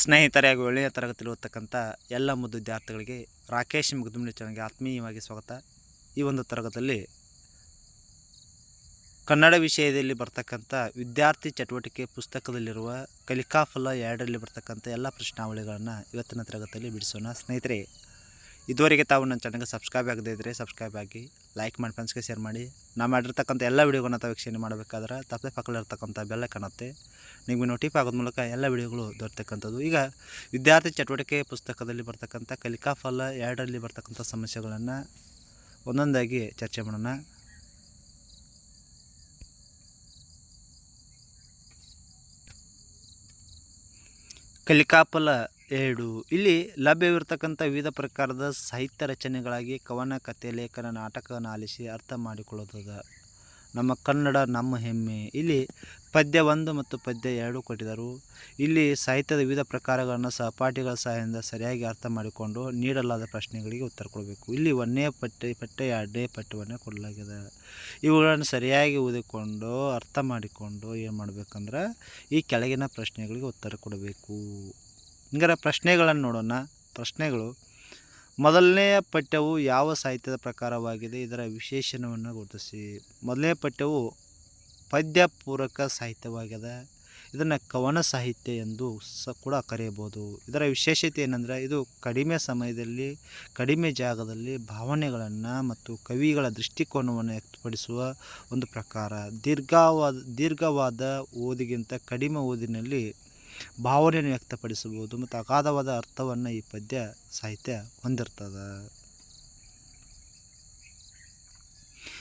ಸ್ನೇಹಿತರೆ ಹಾಗೂ ಏಳನೇ ತರಗತಿಯಲ್ಲಿ ಓದ್ತಕ್ಕಂಥ ಎಲ್ಲ ಮುದ್ದು ವಿದ್ಯಾರ್ಥಿಗಳಿಗೆ ರಾಕೇಶ್ ಮುಗ್ದುಮಿ ಚಾನಲ್ಗೆ ಆತ್ಮೀಯವಾಗಿ ಸ್ವಾಗತ. ಈ ಒಂದು ತರಗತಿಯಲ್ಲಿ ಕನ್ನಡ ವಿಷಯದಲ್ಲಿ ಬರ್ತಕ್ಕಂಥ ವಿದ್ಯಾರ್ಥಿ ಚಟುವಟಿಕೆ ಪುಸ್ತಕದಲ್ಲಿರುವ ಕಲಿಕಾಫಲ ಎರಡರಲ್ಲಿ ಬರ್ತಕ್ಕಂಥ ಎಲ್ಲ ಪ್ರಶ್ನಾವಳಿಗಳನ್ನು ಇವತ್ತಿನ ತರಗತಿಯಲ್ಲಿ ಬಿಡಿಸೋಣ. ಸ್ನೇಹಿತರೆ, ಇದುವರೆಗೆ ತಾವು ನನ್ನ ಚಾನಲ್ಗೆ ಸಬ್ಸ್ಕ್ರೈಬ್ ಆಗದೇ ಇದ್ದರೆ ಸಬ್ಸ್ಕ್ರೈಬ್ ಆಗಿ, ಲೈಕ್ ಮಾಡಿ, ಫ್ರೆಂಡ್ಸ್ಗೆ ಶೇರ್ ಮಾಡಿ. ನಾವು ಮಾಡಿರ್ತಕ್ಕಂಥ ಎಲ್ಲ ವೀಡಿಯೋಗಳನ್ನ ತಾವು ವೀಕ್ಷಣೆ ಮಾಡಬೇಕಾದ್ರೆ ತಪ್ಪದೆ ಪಕ್ಕದಲ್ಲಿರ್ತಕ್ಕಂಥ ಬೆಲ್ಲ ಕಾಣುತ್ತೆ ನಿಮಗೆ ನೋಟಿಫೈ ಆಗೋದ ಮೂಲಕ ಎಲ್ಲ ವಿಡಿಯೋಗಳು ದೊರೆತಕ್ಕಂಥದ್ದು ಈಗ ವಿದ್ಯಾರ್ಥಿ ಚಟುವಟಿಕೆ ಪುಸ್ತಕದಲ್ಲಿ ಬರ್ತಕ್ಕಂಥ ಕಲಿಕಾ ಫಲ ಎರಡರಲ್ಲಿ ಬರ್ತಕ್ಕಂಥ ಸಮಸ್ಯೆಗಳನ್ನು ಒಂದೊಂದಾಗಿ ಚರ್ಚೆ ಮಾಡೋಣ. ಕಲಿಕಾಫಲ ಎರಡು. ಇಲ್ಲಿ ಲಭ್ಯವಿರತಕ್ಕಂಥ ವಿವಿಧ ಪ್ರಕಾರದ ಸಾಹಿತ್ಯ ರಚನೆಗಳಾಗಿ ಕವನ, ಕಥೆ, ಲೇಖನ, ನಾಟಕವನ್ನು ಆಲಿಸಿ ಅರ್ಥ ಮಾಡಿಕೊಳ್ಳುತ್ತದೆ. ನಮ್ಮ ಕನ್ನಡ ನಮ್ಮ ಹೆಮ್ಮೆ. ಇಲ್ಲಿ ಪದ್ಯ ಒಂದು ಮತ್ತು ಪದ್ಯ ಎರಡು ಕೊಟ್ಟಿದ್ದರು. ಇಲ್ಲಿ ಸಾಹಿತ್ಯದ ವಿವಿಧ ಪ್ರಕಾರಗಳನ್ನು ಸಹಪಾಠಿಗಳ ಸಹಾಯದಿಂದ ಸರಿಯಾಗಿ ಅರ್ಥ ಮಾಡಿಕೊಂಡು ನೀಡಲಾದ ಪ್ರಶ್ನೆಗಳಿಗೆ ಉತ್ತರ ಕೊಡಬೇಕು. ಇಲ್ಲಿ ಒಂದನೇ ಪಠ್ಯ ಪಠ್ಯ ಎರಡನೇ ಪಠ್ಯವನ್ನು ಕೊಡಲಾಗಿದೆ. ಇವುಗಳನ್ನು ಸರಿಯಾಗಿ ಓದಿಕೊಂಡು, ಅರ್ಥ ಮಾಡಿಕೊಂಡು ಏನು ಮಾಡಬೇಕಂದ್ರೆ ಈ ಕೆಳಗಿನ ಪ್ರಶ್ನೆಗಳಿಗೆ ಉತ್ತರ ಕೊಡಬೇಕು. ಹಿಂಗಾರೆ ಪ್ರಶ್ನೆಗಳನ್ನು ನೋಡೋಣ. ಪ್ರಶ್ನೆಗಳು ಮೊದಲನೆಯ ಪಠ್ಯವು ಯಾವ ಸಾಹಿತ್ಯದ ಪ್ರಕಾರವಾಗಿದೆ? ಇದರ ವಿಶೇಷಣವನ್ನು ಗುರುತಿಸಿ. ಮೊದಲನೇ ಪಠ್ಯವು ಪದ್ಯಪೂರಕ ಸಾಹಿತ್ಯವಾಗಿದೆ. ಇದನ್ನು ಕವನ ಸಾಹಿತ್ಯ ಎಂದು ಸ ಕೂಡ ಕರೆಯಬಹುದು. ಇದರ ವಿಶೇಷತೆ ಏನಂದರೆ, ಇದು ಕಡಿಮೆ ಸಮಯದಲ್ಲಿ, ಕಡಿಮೆ ಜಾಗದಲ್ಲಿ ಭಾವನೆಗಳನ್ನು ಮತ್ತು ಕವಿಗಳ ದೃಷ್ಟಿಕೋನವನ್ನು ವ್ಯಕ್ತಪಡಿಸುವ ಒಂದು ಪ್ರಕಾರ. ದೀರ್ಘವಾದ ದೀರ್ಘವಾದ ಓದಿಗಿಂತ ಕಡಿಮೆ ಓದಿನಲ್ಲಿ ಭಾವನೆಯನ್ನು ವ್ಯಕ್ತಪಡಿಸಬಹುದು ಮತ್ತು ಅಗಾಧವಾದ ಅರ್ಥವನ್ನು ಈ ಪದ್ಯ ಸಾಹಿತ್ಯ ಹೊಂದಿರ್ತದೆ.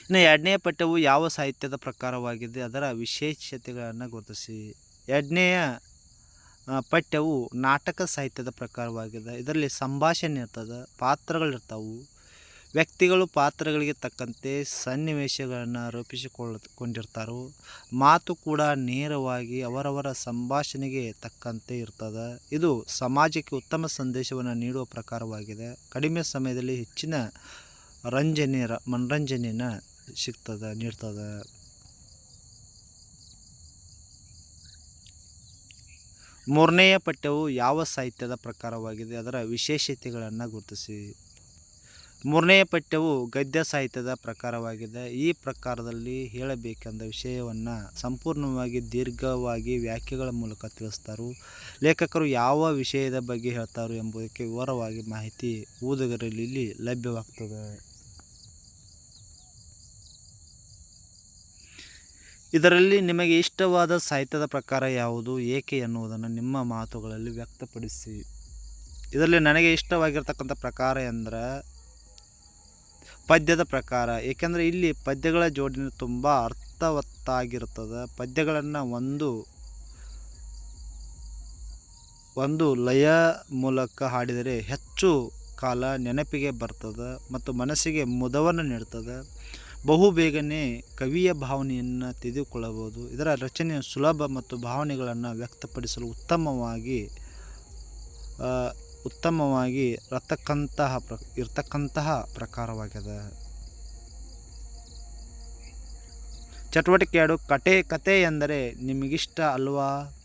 ಇನ್ನು ಎರಡನೇ ಪಠ್ಯವು ಯಾವ ಸಾಹಿತ್ಯದ ಪ್ರಕಾರವಾಗಿದೆ, ಅದರ ವಿಶೇಷತೆಗಳನ್ನು ಗುರುತಿಸಿ. ಎರಡನೆಯ ಪಠ್ಯವು ನಾಟಕ ಸಾಹಿತ್ಯದ ಪ್ರಕಾರವಾಗಿದೆ. ಇದರಲ್ಲಿ ಸಂಭಾಷಣೆ ಇರ್ತದೆ, ಪಾತ್ರಗಳಿರ್ತಾವು. ವ್ಯಕ್ತಿಗಳು ಪಾತ್ರಗಳಿಗೆ ತಕ್ಕಂತೆ ಸನ್ನಿವೇಶಗಳನ್ನು ರೂಪಿಸಿಕೊಳ್ಳಕೊಂಡಿರ್ತಾರೋ ಮಾತು ಕೂಡ ನೇರವಾಗಿ ಅವರವರ ಸಂಭಾಷಣೆಗೆ ತಕ್ಕಂತೆ ಇರ್ತದೆ. ಇದು ಸಮಾಜಕ್ಕೆ ಉತ್ತಮ ಸಂದೇಶವನ್ನು ನೀಡುವ ಪ್ರಕಾರವಾಗಿದೆ. ಕಡಿಮೆ ಸಮಯದಲ್ಲಿ ಹೆಚ್ಚಿನ ರಂಜನೆ ಮನರಂಜನೆಯನ್ನು ಸಿಗ್ತದೆ, ನೀಡ್ತದೆ. ಮೂರನೆಯ ಪಠ್ಯವು ಯಾವ ಸಾಹಿತ್ಯದ ಪ್ರಕಾರವಾಗಿದೆ, ಅದರ ವಿಶೇಷತೆಗಳನ್ನು ಗುರುತಿಸಿ. ಮೂರನೆಯ ಪಠ್ಯವು ಗದ್ಯ ಸಾಹಿತ್ಯದ ಪ್ರಕಾರವಾಗಿದೆ. ಈ ಪ್ರಕಾರದಲ್ಲಿ ಹೇಳಬೇಕೆಂದ ವಿಷಯವನ್ನು ಸಂಪೂರ್ಣವಾಗಿ ದೀರ್ಘವಾಗಿ ವ್ಯಾಖ್ಯೆಗಳ ಮೂಲಕ ತಿಳಿಸ್ತಾರು. ಲೇಖಕರು ಯಾವ ವಿಷಯದ ಬಗ್ಗೆ ಹೇಳ್ತಾರೋ ಎಂಬುದಕ್ಕೆ ವಿವರವಾಗಿ ಮಾಹಿತಿ ಓದುಗರಲ್ಲಿ ಇಲ್ಲಿ ಲಭ್ಯವಾಗ್ತದೆ. ಇದರಲ್ಲಿ ನಿಮಗೆ ಇಷ್ಟವಾದ ಸಾಹಿತ್ಯದ ಪ್ರಕಾರ ಯಾವುದು, ಏಕೆ ಎನ್ನುವುದನ್ನು ನಿಮ್ಮ ಮಾತುಗಳಲ್ಲಿ ವ್ಯಕ್ತಪಡಿಸಿ. ಇದರಲ್ಲಿ ನನಗೆ ಇಷ್ಟವಾಗಿರ್ತಕ್ಕಂಥ ಪ್ರಕಾರ ಎಂದರೆ ಪದ್ಯದ ಪ್ರಕಾರ, ಏಕೆಂದರೆ ಇಲ್ಲಿ ಪದ್ಯಗಳ ಜೋಡಣೆ ತುಂಬ ಅರ್ಥವತ್ತಾಗಿರುತ್ತದೆ. ಪದ್ಯಗಳನ್ನು ಒಂದು ಒಂದು ಲಯ ಮೂಲಕ ಹಾಡಿದರೆ ಹೆಚ್ಚು ಕಾಲ ನೆನಪಿಗೆ ಬರ್ತದೆ ಮತ್ತು ಮನಸ್ಸಿಗೆ ಮುದವನ್ನು ನೀಡ್ತದೆ. ಬಹು ಬೇಗನೆ ಕವಿಯ ಭಾವನೆಯನ್ನು ತಿಳಿದುಕೊಳ್ಳಬಹುದು. ಇದರ ರಚನೆ ಸುಲಭ ಮತ್ತು ಭಾವನೆಗಳನ್ನು ವ್ಯಕ್ತಪಡಿಸಲು ಉತ್ತಮವಾಗಿ ಉತ್ತಮವಾಗಿ ಇರತಕ್ಕಂತಹ ಪ್ರ, ಇರ್ತಕ್ಕಂತಹ ಪ್ರಕಾರವಾಗಿದೆ ಚಟುವಟಿಕೆ ಎರಡು ಕತೆ ಕತೆ ಎಂದರೆ ನಿಮಗಿಷ್ಟ ಅಲ್ವಾ?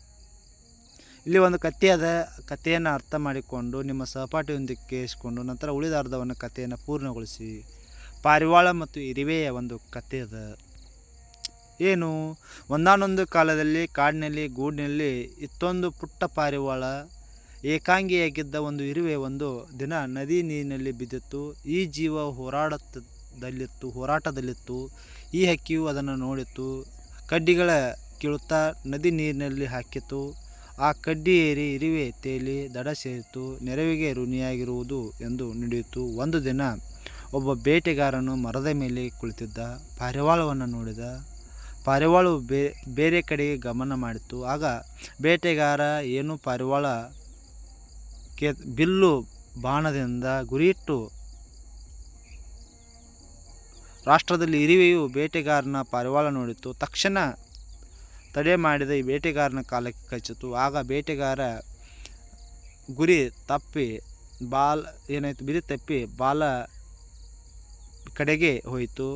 ಇಲ್ಲಿ ಒಂದು ಕತೆ ಅದ, ಕಥೆಯನ್ನು ಅರ್ಥ ಮಾಡಿಕೊಂಡು ನಿಮ್ಮ ಸಹಪಾಠಿಯೊಂದಿಗೆ ಕೇಳಿಸಿಕೊಂಡು ನಂತರ ಉಳಿದ ಅರ್ಧವನ್ನು ಕಥೆಯನ್ನು ಪೂರ್ಣಗೊಳಿಸಿ. ಪಾರಿವಾಳ ಮತ್ತು ಇರಿವೆಯ ಒಂದು ಕತೆ ಅದ. ಏನು? ಒಂದಾನೊಂದು ಕಾಲದಲ್ಲಿ ಕಾಡಿನಲ್ಲಿ, ಗೂಡಿನಲ್ಲಿ ಇತ್ತೊಂದು ಪುಟ್ಟ ಪಾರಿವಾಳ. ಏಕಾಂಗಿಯಾಗಿದ್ದ ಒಂದು ಇರುವೆ ಒಂದು ದಿನ ನದಿ ನೀರಿನಲ್ಲಿ ಬಿದ್ದಿತ್ತು. ಈ ಜೀವ ಹೋರಾಡದಲ್ಲಿತ್ತು ಹೋರಾಟದಲ್ಲಿತ್ತು. ಈ ಹಕ್ಕಿಯು ಅದನ್ನು ನೋಡಿತ್ತು. ಕಡ್ಡಿಗಳ ಕೀಳುತ್ತಾ ನದಿ ನೀರಿನಲ್ಲಿ ಹಾಕಿತ್ತು. ಆ ಕಡ್ಡಿ ಏರಿ ಇರುವೆ ತೇಲಿ ದಡ ಸೇರಿತು ನೆರವಿಗೆ ಋಣಿಯಾಗಿರುವುದು ಎಂದು ನುಡಿಯಿತು. ಒಂದು ದಿನ ಒಬ್ಬ ಬೇಟೆಗಾರನು ಮರದ ಮೇಲೆ ಕುಳಿತಿದ್ದ. ಪಾರಿವಾಳವನ್ನು ನೋಡಿದ. ಪಾರಿವಾಳು ಬೇರೆ ಕಡೆಗೆ ಗಮನ ಮಾಡಿತ್ತು. ಆಗ ಬೇಟೆಗಾರ, ಏನು ಪಾರಿವಾಳ ಕೆ ಬಿಲ್ಲು ಬಾಣದಿಂದ ಗುರಿಯಿಟ್ಟು ರಾಷ್ಟ್ರದಲ್ಲಿ ಇರಿವೆಯು ಬೇಟೆಗಾರನ ಪಾರಿವಾಳ ನೋಡಿತು ತಕ್ಷಣ ತಡೆ ಮಾಡಿದ ಈ ಬೇಟೆಗಾರನ ಕಾಲಕ್ಕೆ ಕಚ್ಚಿತು ಆಗ ಬೇಟೆಗಾರ ಗುರಿ ತಪ್ಪಿ ಬಾಲ್ ಏನಾಯಿತು? ಬಿರಿ ತಪ್ಪಿ ಬಾಲ ಕಡೆಗೆ ಹೋಯಿತು.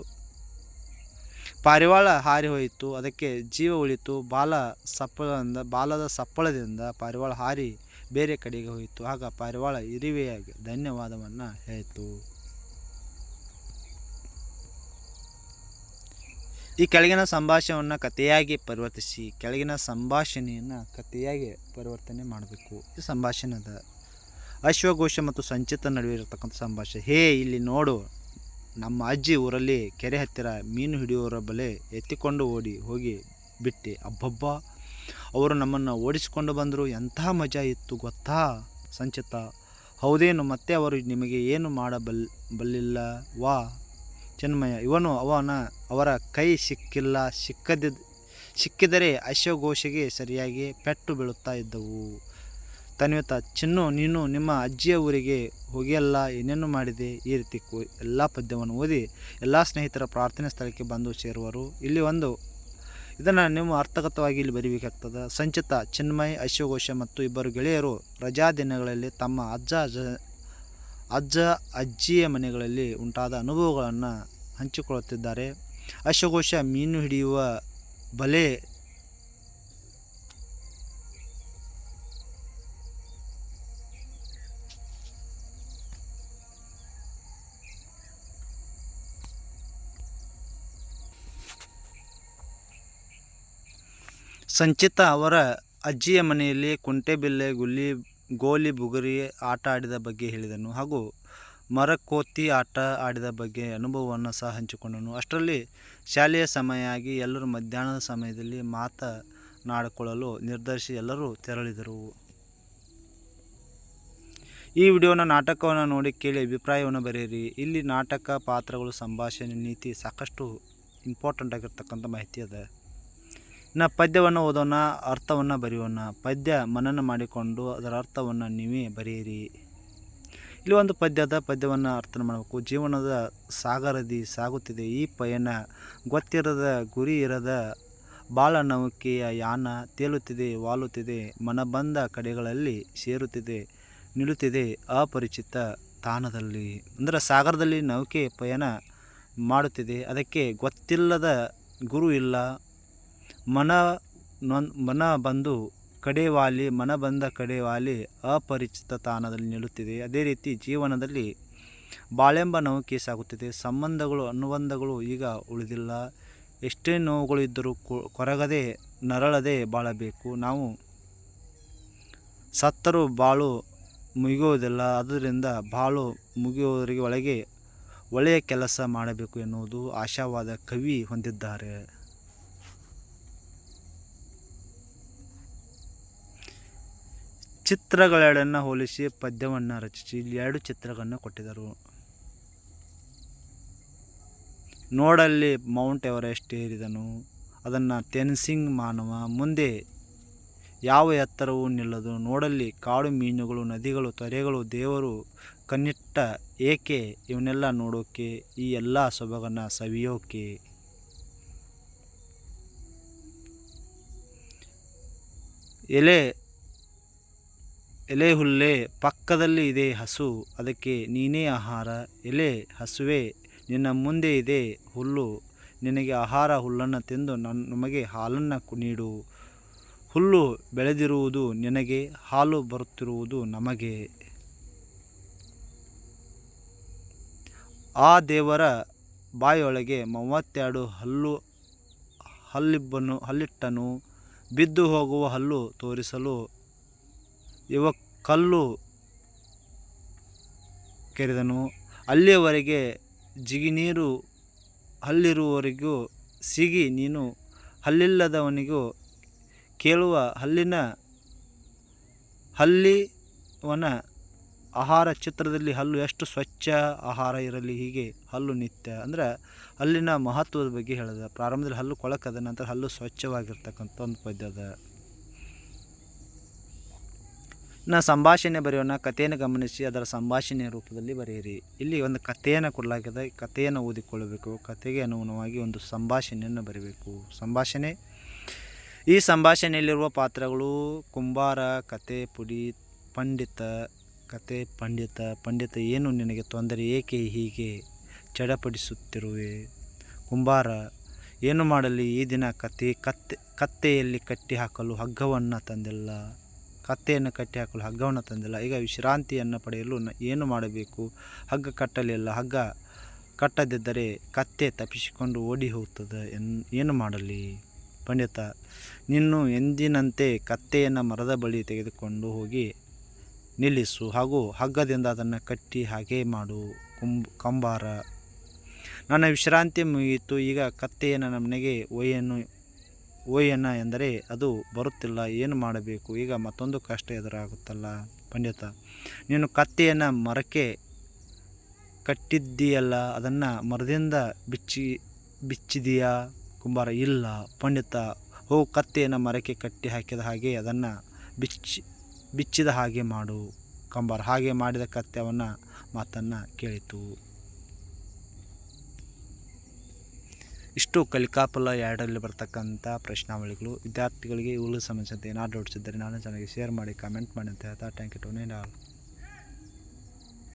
ಪಾರಿವಾಳ ಹಾರಿ ಹೋಯಿತು. ಅದಕ್ಕೆ ಜೀವ ಉಳಿತು ಬಾಲ ಸಪ್ಪಳದಿಂದ, ಬಾಲದ ಸಪ್ಪಳದಿಂದ ಪಾರಿವಾಳ ಹಾರಿ ಬೇರೆ ಕಡೆಗೆ ಹೋಯಿತು. ಆಗ ಪಾರಿವಾಳ ಇರಿವೆಯಾಗಿ ಧನ್ಯವಾದವನ್ನು ಹೇಳಿತು. ಈ ಕೆಳಗಿನ ಸಂಭಾಷಣೆಯನ್ನು ಕಥೆಯಾಗಿ ಪರಿವರ್ತಿಸಿ, ಕೆಳಗಿನ ಸಂಭಾಷಣೆಯನ್ನು ಕಥೆಯಾಗಿ ಪರಿವರ್ತನೆ ಮಾಡಬೇಕು. ಈ ಸಂಭಾಷಣದ ಅಶ್ವಘೋಷ ಮತ್ತು ಸಂಚಿತ ನಡುವೆ ಇರತಕ್ಕಂಥ ಸಂಭಾಷಣೆ. ಹೇ, ಇಲ್ಲಿ ನೋಡು, ನಮ್ಮ ಅಜ್ಜಿ ಊರಲ್ಲಿ ಕೆರೆ ಹತ್ತಿರ ಮೀನು ಹಿಡಿಯೋರ ಬಲೆ ಎತ್ತಿಕೊಂಡು ಓಡಿ ಹೋಗಿ ಬಿಟ್ಟೆ. ಅಬ್ಬಬ್ಬ! ಅವರು ನಮ್ಮನ್ನು ಓಡಿಸಿಕೊಂಡು ಬಂದರು. ಎಂಥ ಮಜಾ ಇತ್ತು ಗೊತ್ತಾ ಸಂಚಿತ? ಹೌದೇನು ಮತ್ತೆ ಅವರು ನಿಮಗೆ ಏನು ಮಾಡಬಲ್ ಬಲ್ಲಿಲ್ಲ ವಾ ಚಿನ್ಮಯ, ಇವನು ಅವನ, ಅವರ ಕೈ ಸಿಕ್ಕಿಲ್ಲ. ಸಿಕ್ಕದ, ಸಿಕ್ಕಿದರೆ ಅಶ್ವಘೋಷಿಗೆ ಸರಿಯಾಗಿ ಪೆಟ್ಟು ಬೀಳುತ್ತಾ ಇದ್ದವು. ತನ್ವಿತ, ಚಿನ್ನು, ನೀನು ನಿಮ್ಮ ಅಜ್ಜಿಯ ಊರಿಗೆ ಹೋಗಿಯಲ್ಲ, ಏನೇನು ಮಾಡಿದೆ? ಈ ರೀತಿ ಎಲ್ಲ ಪದ್ಯವನ್ನು ಓದಿ, ಎಲ್ಲ ಸ್ನೇಹಿತರ ಪ್ರಾರ್ಥನೆ ಸ್ಥಳಕ್ಕೆ ಬಂದು ಸೇರುವರು. ಇಲ್ಲಿ ಒಂದು ಇದನ್ನು ನೀವು ಅರ್ಥಗತವಾಗಿ ಇಲ್ಲಿ ಬರೀಬೇಕಾಗ್ತದೆ. ಸಂಚಿತ ಚಿನ್ಮಯ್ ಅಶ್ವಘೋಷ ಮತ್ತು ಇಬ್ಬರು ಗೆಳೆಯರು ರಜಾ ದಿನಗಳಲ್ಲಿ ತಮ್ಮ ಅಜ್ಜ ಅಜ್ಜ ಅಜ್ಜ, ಅಜ್ಜಿಯ ಮನೆಗಳಲ್ಲಿ ಉಂಟಾದ ಅನುಭವಗಳನ್ನು ಹಂಚಿಕೊಳ್ಳುತ್ತಿದ್ದಾರೆ. ಅಶ್ವಘೋಷ ಮೀನು ಹಿಡಿಯುವ ಬಲೆ ಸಂಚಿತ ಅವರ ಅಜ್ಜಿಯ ಮನೆಯಲ್ಲಿ ಕುಂಟೆಬಿಲ್ಲೆ ಗುಲ್ಲಿ, ಗೋಲಿ ಬುಗುರಿ ಆಟ ಆಡಿದ ಬಗ್ಗೆ ಹೇಳಿದನು ಹಾಗೂ ಮರಕೋತಿ ಆಟ ಆಡಿದ ಬಗ್ಗೆ ಅನುಭವವನ್ನು ಸಹ ಹಂಚಿಕೊಂಡನು. ಅಷ್ಟರಲ್ಲಿ ಶಾಲೆಯ ಸಮಯ ಆಗಿ ಎಲ್ಲರೂ ಮಧ್ಯಾಹ್ನದ ಸಮಯದಲ್ಲಿ ಮಾತನಾಡಿಕೊಳ್ಳಲು ನಿರ್ಧರಿಸಿ ಎಲ್ಲರೂ ತೆರಳಿದರು. ಈ ವಿಡಿಯೋನ ನಾಟಕವನ್ನು ನೋಡಿ ಕೇಳಿ ಅಭಿಪ್ರಾಯವನ್ನು ಬರೆಯಿರಿ. ಇಲ್ಲಿ ನಾಟಕ, ಪಾತ್ರಗಳು, ಸಂಭಾಷಣೆ, ನೀತಿ ಸಾಕಷ್ಟು ಇಂಪಾರ್ಟೆಂಟ್ ಆಗಿರ್ತಕ್ಕಂಥ ಮಾಹಿತಿ ಅದ. ಇನ್ನು ಪದ್ಯವನ್ನು ಓದೋಣ, ಅರ್ಥವನ್ನು ಬರೆಯೋಣ. ಪದ್ಯ ಮನನ ಮಾಡಿಕೊಂಡು ಅದರ ಅರ್ಥವನ್ನು ನೀವೇ ಬರೆಯಿರಿ. ಇಲ್ಲಿ ಒಂದು ಪದ್ಯದ ಪದ್ಯವನ್ನು ಅರ್ಥ ಮಾಡಬೇಕು. ಜೀವನದ ಸಾಗರದಿ ಸಾಗುತ್ತಿದೆ. ಈ ಪಯಣ ಗೊತ್ತಿರದ ಗುರಿ ಇರದ ಬಾಳ ನೌಕೆಯ ಯಾನ ತೇಲುತ್ತಿದೆ, ವಾಲುತ್ತಿದೆ. ಮನಬಂದ ಕಡೆಗಳಲ್ಲಿ ಸೇರುತ್ತಿದೆ, ನಿಲ್ಲುತ್ತಿದೆ ಅಪರಿಚಿತ ತಾಣದಲ್ಲಿ. ಅಂದರೆ ಸಾಗರದಲ್ಲಿ ನೌಕೆ ಪಯಣ ಮಾಡುತ್ತಿದೆ. ಅದಕ್ಕೆ ಗೊತ್ತಿಲ್ಲದ ಗುರು ಇಲ್ಲ. ಮನ ಮನ ಬಂದು ಕಡೆವಾಲಿ, ಮನ ಬಂದ ಕಡೆವಾಲಿ ಅಪರಿಚಿತ ತಾಣದಲ್ಲಿ ನಿಲ್ಲುತ್ತಿದೆ. ಅದೇ ರೀತಿ ಜೀವನದಲ್ಲಿ ಬಾಳೆಂಬ ನೋವು ಸಾಗುತ್ತಿದೆ ಸಂಬಂಧಗಳು, ಅನುಬಂಧಗಳು ಈಗ ಉಳಿದಿಲ್ಲ. ಎಷ್ಟೇ ನೋವುಗಳು ಇದ್ದರೂ ಕೊರಗದೆ, ನರಳದೆ ಬಾಳಬೇಕು. ನಾವು ಸತ್ತರೂ ಬಾಳು ಮುಗಿಯುವುದಿಲ್ಲ. ಅದರಿಂದ ಬಾಳು ಮುಗಿಯುವುದರಿಗೆ ಒಳಗೆ ಒಳ್ಳೆಯ ಕೆಲಸ ಮಾಡಬೇಕು ಎನ್ನುವುದು ಆಶಾವಾದ ಕವಿ ಹೊಂದಿದ್ದಾರೆ. ಚಿತ್ರಗಳೆರಡನ್ನು ಹೋಲಿಸಿ ಪದ್ಯವನ್ನು ರಚಿಸಿ ಇಲ್ಲಿ ಎರಡು ಚಿತ್ರಗಳನ್ನು ಕೊಟ್ಟಿದ್ದರು. ನೋಡಲ್ಲಿ ಮೌಂಟ್ ಎವರೆಸ್ಟ್ ಏರಿದನು. ಅದನ್ನು ತೆನ್ಸಿಂಗ್ ಮಾನವ, ಮುಂದೆ ಯಾವ ಎತ್ತರವೂ ನಿಲ್ಲದು. ನೋಡಲ್ಲಿ ಕಾಡು ಮೀನುಗಳು, ನದಿಗಳು, ತೊರೆಗಳು, ದೇವರು ಕನ್ನಿಟ್ಟ ಏಕೆ? ಇವನ್ನೆಲ್ಲ ನೋಡೋಕೆ, ಈ ಎಲ್ಲ ಸೊಬಗನ್ನು ಸವಿಯೋಕೆ. ಎಲೆ ಎಲೆ ಹುಲ್ಲೆ ಪಕ್ಕದಲ್ಲಿ ಇದೆ ಹಸು, ಅದಕ್ಕೆ ನೀನೇ ಆಹಾರ. ಎಲೆ ಹಸುವೆ, ನಿನ್ನ ಮುಂದೆ ಇದೆ ಹುಲ್ಲು. ನಿನಗೆ ಆಹಾರ ಹುಲ್ಲನ್ನು ತಿಂದು ನನ್ನ ನಮಗೆ ಹಾಲನ್ನು ನೀಡು. ಹುಲ್ಲು ಬೆಳೆದಿರುವುದು ನಿನಗೆ, ಹಾಲು ಬರುತ್ತಿರುವುದು ನಮಗೆ. ಆ ದೇವರ ಬಾಯೊಳಗೆ ಮೂವತ್ತೆರಡು ಹಲ್ಲು, ಹಲ್ಲಿಬ್ಬನು, ಹಲ್ಲಿಟ್ಟನು. ಬಿದ್ದು ಹೋಗುವ ಹಲ್ಲು ತೋರಿಸಲು ಇವ ಕಲ್ಲು ಕೆರೆದನು. ಅಲ್ಲಿಯವರೆಗೆ ಜಿಗಿ ನೀರು ಹಲ್ಲಿರುವವರೆಗೂ ಸಿಗಿ ನೀನು ಹಲ್ಲಿಲ್ಲದವನಿಗೂ ಕೇಳುವ ಹಲ್ಲಿನ ಹಲ್ಲಿವನ ಆಹಾರ ಚಿತ್ರದಲ್ಲಿ ಹಲ್ಲು ಎಷ್ಟು ಸ್ವಚ್ಛ ಆಹಾರ ಇರಲಿ ಹೀಗೆ ಹಲ್ಲು ನಿತ್ಯ. ಅಂದ್ರೆ ಹಲ್ಲಿನ ಮಹತ್ವದ ಬಗ್ಗೆ ಹೇಳಿದ. ಪ್ರಾರಂಭದಲ್ಲಿ ಹಲ್ಲು ಕೊಳಕದ, ನಂತರ ಹಲ್ಲು ಸ್ವಚ್ಛವಾಗಿರ್ತಕ್ಕಂಥ ಒಂದು ಪದ್ಯ ಅದ ನಾ ಸಂಭಾಷಣೆ ಬರೆಯೋಣ, ಕಥೆಯನ್ನು ಗಮನಿಸಿ, ಅದರ ಸಂಭಾಷಣೆಯ ರೂಪದಲ್ಲಿ ಬರೆಯಿರಿ. ಇಲ್ಲಿ ಒಂದು ಕಥೆಯನ್ನು ಕೊಡಲಾಗಿದೆ. ಕಥೆಯನ್ನು ಓದಿಕೊಳ್ಳಬೇಕು. ಕಥೆಗೆ ಅನುಗುಣವಾಗಿ ಒಂದು ಸಂಭಾಷಣೆಯನ್ನು ಬರೀಬೇಕು. ಸಂಭಾಷಣೆ. ಈ ಸಂಭಾಷಣೆಯಲ್ಲಿರುವ ಪಾತ್ರಗಳು ಕುಂಬಾರ ಕತೆ ಪುಡಿ, ಪಂಡಿತ ಕತೆ ಪಂಡಿತ. ಪಂಡಿತ ಏನು? ನಿನಗೆ ತೊಂದರೆ ಏಕೆ? ಹೀಗೆ ಚಡಪಡಿಸುತ್ತಿರುವೆ. ಕುಂಬಾರ, ಏನು ಮಾಡಲಿ? ಈ ದಿನ ಕತೆ ಕತ್ತೆ ಕತ್ತೆಯಲ್ಲಿ ಕಟ್ಟಿ ಹಾಕಲು ಹಗ್ಗವನ್ನು ತಂದಿಲ್ಲ. ಕತ್ತೆಯನ್ನು ಕಟ್ಟಿ ಹಾಕಲು, ಹಗ್ಗವನ್ನು ತಂದಿಲ್ಲ. ಈಗ ವಿಶ್ರಾಂತಿಯನ್ನು ಪಡೆಯಲು ಏನು ಮಾಡಬೇಕು? ಹಗ್ಗ ಕಟ್ಟಲಿಲ್ಲ ಹಗ್ಗ ಕಟ್ಟದಿದ್ದರೆ ಕತ್ತೆ ತಪ್ಪಿಸಿಕೊಂಡು ಓಡಿ ಹೋಗುತ್ತದೆ ಎನ್ ಏನು ಮಾಡಲಿ? ಪಂಡಿತ ನೀನು ಎಂದಿನಂತೆ ಕತ್ತೆಯನ್ನು ಮರದ ಬಳಿ ತೆಗೆದುಕೊಂಡು ಹೋಗಿ ನಿಲ್ಲಿಸು ಹಾಗೂ ಹಗ್ಗದಿಂದ ಅದನ್ನು ಕಟ್ಟಿ ಹಾಗೆ ಮಾಡು, ಕುಂಬ್ ಕಂಬಾರ. ನನ್ನ ವಿಶ್ರಾಂತಿ ಮುಗಿಯಿತು, ಈಗ ಕತ್ತೆಯನ್ನು ನಮ್ಮನೆಗೆ ಒಯ್ಯನ್ನು ಒಯ್ಯನ ಎಂದರೆ ಅದು ಬರುತ್ತಿಲ್ಲ, ಏನು ಮಾಡಬೇಕು? ಈಗ ಮತ್ತೊಂದು ಕಷ್ಟ ಎದುರಾಗುತ್ತಲ್ಲ ಪಂಡಿತ. ನೀನು ಕತ್ತೆಯನ್ನು ಮರಕ್ಕೆ ಕಟ್ಟಿದ್ದೀಯಲ್ಲ, ಅದನ್ನು ಮರದಿಂದ ಬಿಚ್ಚಿ, ಬಿಚ್ಚಿದೀಯಾ? ಕುಂಬಾರ, ಇಲ್ಲ ಪಂಡಿತ. ಹೋ, ಕತ್ತೆಯನ್ನು ಮರಕ್ಕೆ ಕಟ್ಟಿ ಹಾಕಿದ ಹಾಗೆ ಅದನ್ನು ಬಿಚ್ಚಿ, ಬಿಚ್ಚಿದ ಹಾಗೆ ಮಾಡು. ಕಂಬಾರ, ಹಾಗೆ ಮಾಡಿದ ಕತ್ತೆ ಅವನ ಮಾತನ್ನು ಕೇಳಿತು. ಇಷ್ಟು ಕಲಿಕಾಫಲ ಎರಡರಲ್ಲಿ ಬರ್ತಕ್ಕಂಥ ಪ್ರಶ್ನಾವಳಿಗಳು. ವಿದ್ಯಾರ್ಥಿಗಳಿಗೆ ಇವುಗಳು ಸಂಬಂಧಿಸಿದಂತೆ ಏನಾದರೂ ಡೌಟ್ಸ್ ಇದ್ದರೆ ನಾನು ಚೆನ್ನಾಗಿ ಶೇರ್ ಮಾಡಿ ಕಮೆಂಟ್ ಮಾಡಿ ಅಂತ ಹೇಳ್ತಾ ಟ್ಯಾಂಕ್ ಯು ಟು ಆಲ್